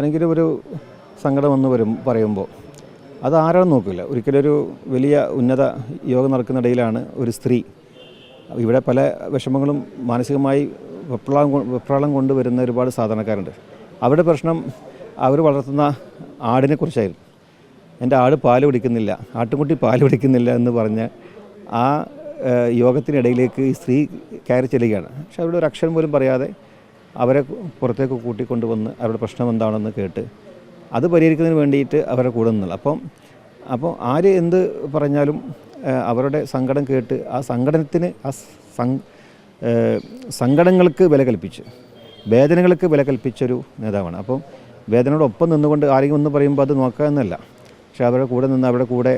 അല്ലെങ്കിൽ ഒരു സങ്കടം എന്ന് വരും പറയുമ്പോൾ. അത് ആരാളും നോക്കില്ല. ഒരിക്കലും ഒരു വലിയ ഉന്നത യോഗം നടക്കുന്നിടയിലാണ് ഒരു സ്ത്രീ. ഇവിടെ പല വിഷമങ്ങളും മാനസികമായി വെപ്രാളം വെപ്രളം കൊണ്ടുവരുന്ന ഒരുപാട് സാധാരണക്കാരുണ്ട്. അവരുടെ പ്രശ്നം അവർ വളർത്തുന്ന ആടിനെ കുറിച്ചായിരുന്നു. എന്റെ ആട് പാൽ പിടിക്കുന്നില്ല. ആട്ടുംകുട്ടി പാൽ പിടിക്കുന്നില്ല എന്ന് പറഞ്ഞ് ആ യോഗത്തിനിടയിലേക്ക് ഈ സ്ത്രീ കയറി ചെല്ലുകയാണ്. പക്ഷെ അവരുടെ ഒരു അക്ഷരം പോലും പറയാതെ അവരെ പുറത്തേക്ക് കൂട്ടിക്കൊണ്ടുവന്ന് അവരുടെ പ്രശ്നം എന്താണെന്ന് കേട്ട് അത് പരിഹരിക്കുന്നതിന് വേണ്ടിയിട്ട് അവരുടെ കൂടെ നിന്നുള്ള അപ്പം അപ്പോൾ ആര് എന്ത് പറഞ്ഞാലും അവരുടെ സങ്കടം കേട്ട് ആ സങ്കടത്തിന് ആ സങ്കടങ്ങൾക്ക് വില കൽപ്പിച്ച് വേദനകൾക്ക് വില കൽപ്പിച്ചൊരു നേതാവാണ്. അപ്പം വേദനയോടൊപ്പം നിന്നുകൊണ്ട് ആരെങ്കിലും ഒന്ന് പറയുമ്പോൾ അത് നോക്കുക എന്നല്ല. പക്ഷേ അവരുടെ കൂടെ നിന്ന് അവരുടെ കൂടെ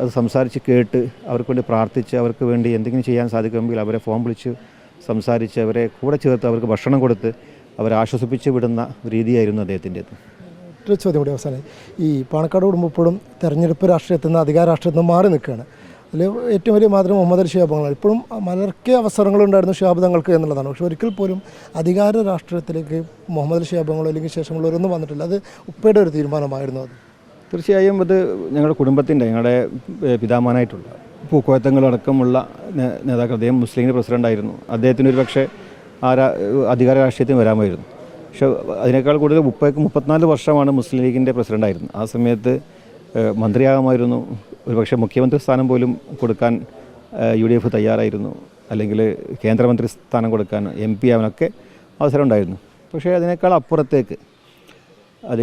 അത് സംസാരിച്ച് കേട്ട് അവർക്ക് വേണ്ടി പ്രാർത്ഥിച്ച് അവർക്ക് വേണ്ടി എന്തെങ്കിലും ചെയ്യാൻ സാധിക്കുമെങ്കിൽ അവരെ ഫോം വിളിച്ച് സംസാരിച്ച് അവരെ കൂടെ ചേർത്ത് അവർക്ക് ഭക്ഷണം കൊടുത്ത് അവരെ ആശ്വസിപ്പിച്ച് വിടുന്ന രീതിയായിരുന്നു അദ്ദേഹത്തിന്റേത്. മറ്റൊരു ചോദ്യം കൂടി അവസാനം. ഈ പാണക്കാട് കുടുംബപ്പോഴും തെരഞ്ഞെടുപ്പ് രാഷ്ട്രീയത്തിൽ നിന്ന് അധികാര രാഷ്ട്രീയത്തിൽ നിന്ന് മാറി നിൽക്കുകയാണ്. അതിൽ ഏറ്റവും വലിയ മാതൃക മുഹമ്മദ് അലി ഷിഹാബങ്ങളാണ് ഇപ്പോഴും മലർക്കെ അവസരങ്ങളുണ്ടായിരുന്നു ഷിഹാബ് തങ്ങൾക്ക് എന്നുള്ളതാണ്. പക്ഷേ ഒരിക്കൽ പോലും അധികാര രാഷ്ട്രീയത്തിലേക്ക് മുഹമ്മദ് അലി ഷിഹാബങ്ങളോ അല്ലെങ്കിൽ ശേഷമുള്ളവരൊന്നും വന്നിട്ടില്ല. അത് ഉപ്പയുടെ ഒരു തീരുമാനമായിരുന്നു അത്. തീർച്ചയായും അത് ഞങ്ങളുടെ കുടുംബത്തിന്റെ ഞങ്ങളുടെ പിതാമാനായിട്ടുള്ള പൂക്കോയത്തങ്ങളടക്കമുള്ള നേതാക്കൾ അദ്ദേഹം മുസ്ലിം ലീഗ് പ്രസിഡന്റായിരുന്നു അദ്ദേഹത്തിന് ഒരു പക്ഷേ ആ അധികാര രാഷ്ട്രീയത്തിന് വരാമായിരുന്നു. പക്ഷേ അതിനേക്കാൾ കൂടുതൽ മുപ്പത് മുപ്പത്തിനാല് വർഷമാണ് മുസ്ലിം ലീഗിന്റെ പ്രസിഡന്റായിരുന്നു ആ സമയത്ത് മന്ത്രിയാകാമായിരുന്നു. ഒരുപക്ഷെ മുഖ്യമന്ത്രി സ്ഥാനം പോലും കൊടുക്കാൻ യു ഡി എഫ് തയ്യാറായിരുന്നു. അല്ലെങ്കിൽ കേന്ദ്രമന്ത്രി സ്ഥാനം കൊടുക്കാൻ എം പി ആവാനൊക്കെ അവസരം ഉണ്ടായിരുന്നു പക്ഷേ അതിനേക്കാൾ അപ്പുറത്തേക്ക് അത്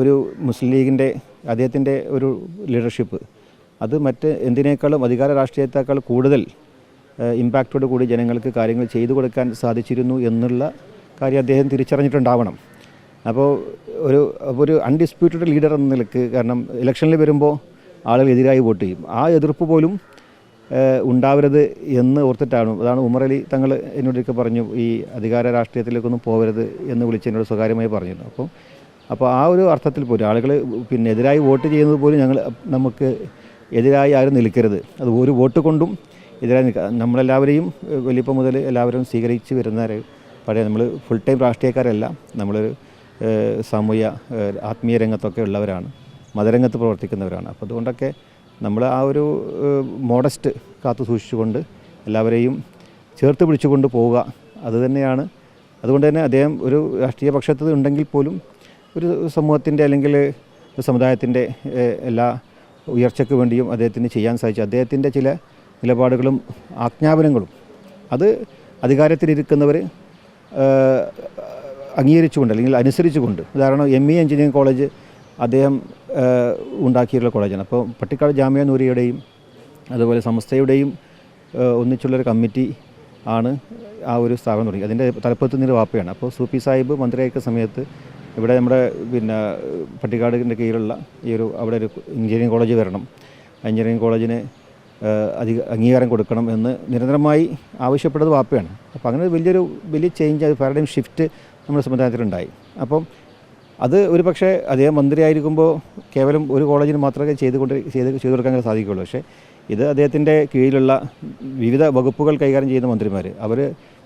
ഒരു മുസ്ലിം ലീഗിന്റെ അദ്ദേഹത്തിന്റെ ഒരു ലീഡർഷിപ്പ് അത് മറ്റ് എന്തിനേക്കാളും അധികാര രാഷ്ട്രീയത്തെക്കാൾ കൂടുതൽ ഇമ്പാക്റ്റോട് കൂടി ജനങ്ങൾക്ക് കാര്യങ്ങൾ ചെയ്തു കൊടുക്കാൻ സാധിച്ചിരുന്നു എന്നുള്ള കാര്യം അദ്ദേഹം തിരിച്ചറിഞ്ഞിട്ടുണ്ടാവണം. അപ്പോൾ ഒരു ഒരു അൺഡിസ്പ്യൂട്ടഡ് ലീഡർ എന്ന നിലയ്ക്ക് കാരണം ഇലക്ഷനിൽ വരുമ്പോൾ ആളുകൾ എതിരായി വോട്ട് ചെയ്യും. ആ എതിർപ്പ് പോലും ഉണ്ടാവരുത് എന്ന് ഓർത്തിട്ടാണ്. അതാണ് ഉമർ അലി തങ്ങൾ എന്നോടൊക്കെ പറഞ്ഞു ഈ അധികാര രാഷ്ട്രീയത്തിലേക്കൊന്നും പോകരുത് എന്ന് വിളിച്ച് എന്നോട് സ്വകാര്യമായി പറഞ്ഞിരുന്നു. അപ്പോൾ അപ്പോൾ ആ ഒരു അർത്ഥത്തിൽ പോലും ആളുകൾ പിന്നെ എതിരായി വോട്ട് ചെയ്യുന്നത് പോലും ഞങ്ങൾ നമുക്ക് എതിരായി ആരും നിൽക്കരുത്. അത് ഒരു വോട്ട് കൊണ്ടും എതിരായി നിൽക്കുക നമ്മളെല്ലാവരെയും വലിയപ്പം മുതൽ എല്ലാവരും സ്വീകരിച്ച് വരുന്ന പഴയ നമ്മൾ ഫുൾ ടൈം രാഷ്ട്രീയക്കാരല്ല. നമ്മൾ സാമൂഹ്യ ആത്മീയ രംഗത്തൊക്കെ ഉള്ളവരാണ്. മതരംഗത്ത് പ്രവർത്തിക്കുന്നവരാണ്. അപ്പോൾ അതുകൊണ്ടൊക്കെ നമ്മൾ ആ ഒരു മോഡസ്റ്റ് കാത്തു സൂക്ഷിച്ചുകൊണ്ട് എല്ലാവരെയും ചേർത്ത് പിടിച്ചുകൊണ്ട് പോവുക. അത് തന്നെയാണ്. അതുകൊണ്ട് തന്നെ അദ്ദേഹം ഒരു രാഷ്ട്രീയ പക്ഷത്ത് ഉണ്ടെങ്കിൽ പോലും ഒരു സമൂഹത്തിന്റെ അല്ലെങ്കിൽ സമുദായത്തിന്റെ എല്ലാ ഉയർച്ചയ്ക്ക് വേണ്ടിയും അദ്ദേഹത്തിന് ചെയ്യാൻ സാധിച്ചു. അദ്ദേഹത്തിന്റെ ചില നിലപാടുകളും ആജ്ഞാപനങ്ങളും അത് അധികാരത്തിലിരിക്കുന്നവർ അംഗീകരിച്ചുകൊണ്ട് അല്ലെങ്കിൽ അനുസരിച്ചുകൊണ്ട് ഉദാഹരണം എം ഇ എഞ്ചിനീയറിംഗ് കോളേജ് അദ്ദേഹം ഉണ്ടാക്കിയിട്ടുള്ള കോളേജാണ്. അപ്പോൾ പട്ടിക്കാട് ജാമ്യ നൂരിയുടെയും അതുപോലെ സംസ്ഥയുടെയും ഒന്നിച്ചുള്ളൊരു കമ്മിറ്റി ആണ് ആ ഒരു സ്ഥാപനം തുടങ്ങി. അതിന്റെ തലപ്പത്ത് നിന്നൊരു വാപ്പയാണ്. അപ്പോൾ സൂപ്പി സാഹിബ് മന്ത്രിയായിരിക്കുന്ന സമയത്ത് ഇവിടെ നമ്മുടെ പിന്നെ പട്ടിക്കാടിന്റെ കീഴിലുള്ള ഈ ഒരു അവിടെ ഒരു എഞ്ചിനീയറിംഗ് കോളേജ് വരണം. എഞ്ചിനീയറിംഗ് കോളേജിന് അധിക അംഗീകാരം കൊടുക്കണം എന്ന് നിരന്തരമായി ആവശ്യപ്പെട്ടത് വാപ്പയാണ്. അപ്പോൾ അങ്ങനെ വലിയൊരു വലിയ ചേഞ്ച് അത് പാരഡൈം ഷിഫ്റ്റ് നമ്മുടെ സമുദായത്തിലുണ്ടായി. അപ്പം അത് ഒരു പക്ഷേ അദ്ദേഹം മന്ത്രിയായിരിക്കുമ്പോൾ കേവലം ഒരു കോളേജിന് മാത്രമേ ചെയ്തുകൊണ്ട് ചെയ്ത് ചെയ്തു കൊടുക്കാൻ സാധിക്കുകയുള്ളൂ. പക്ഷേ ഇത് അദ്ദേഹത്തിന്റെ കീഴിലുള്ള വിവിധ വകുപ്പുകൾ കൈകാര്യം ചെയ്യുന്ന മന്ത്രിമാർ അവർ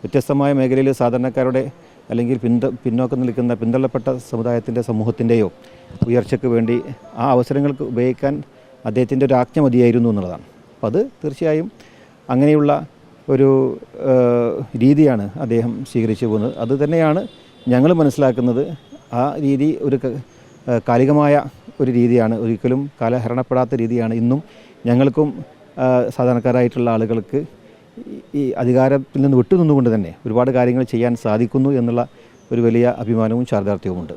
വ്യത്യസ്തമായ മേഖലയിൽ സാധാരണക്കാരുടെ അല്ലെങ്കിൽ പിന്ത പിന്നോക്കം നിൽക്കുന്ന പിന്തള്ളപ്പെട്ട സമുദായത്തിന്റെ സമൂഹത്തിന്റെയോ ഉയർച്ചയ്ക്ക് വേണ്ടി ആ അവസരങ്ങൾക്ക് ഉപയോഗിക്കാൻ അദ്ദേഹത്തിന്റെ ഒരു ആജ്ഞ മതിയായിരുന്നു എന്നുള്ളതാണ്. അപ്പം അത് തീർച്ചയായും അങ്ങനെയുള്ള ഒരു രീതിയാണ് അദ്ദേഹം സ്വീകരിച്ചു പോകുന്നത്. അത് തന്നെയാണ് ഞങ്ങൾ മനസ്സിലാക്കുന്നത്. ആ രീതി ഒരു കാലികമായ ഒരു രീതിയാണ്. ഒരിക്കലും കാലഹരണപ്പെടാത്ത രീതിയാണ്. ഇന്നും ഞങ്ങൾക്കും സാധാരണക്കാരായിട്ടുള്ള ആളുകൾക്ക് ഈ അധികാരത്തിൽ നിന്ന് വിട്ടുനിന്നുകൊണ്ട് തന്നെ ഒരുപാട് കാര്യങ്ങൾ ചെയ്യാൻ സാധിക്കുന്നു എന്നുള്ള ഒരു വലിയ അഭിമാനവും ചാരിതാർത്ഥ്യവുമുണ്ട്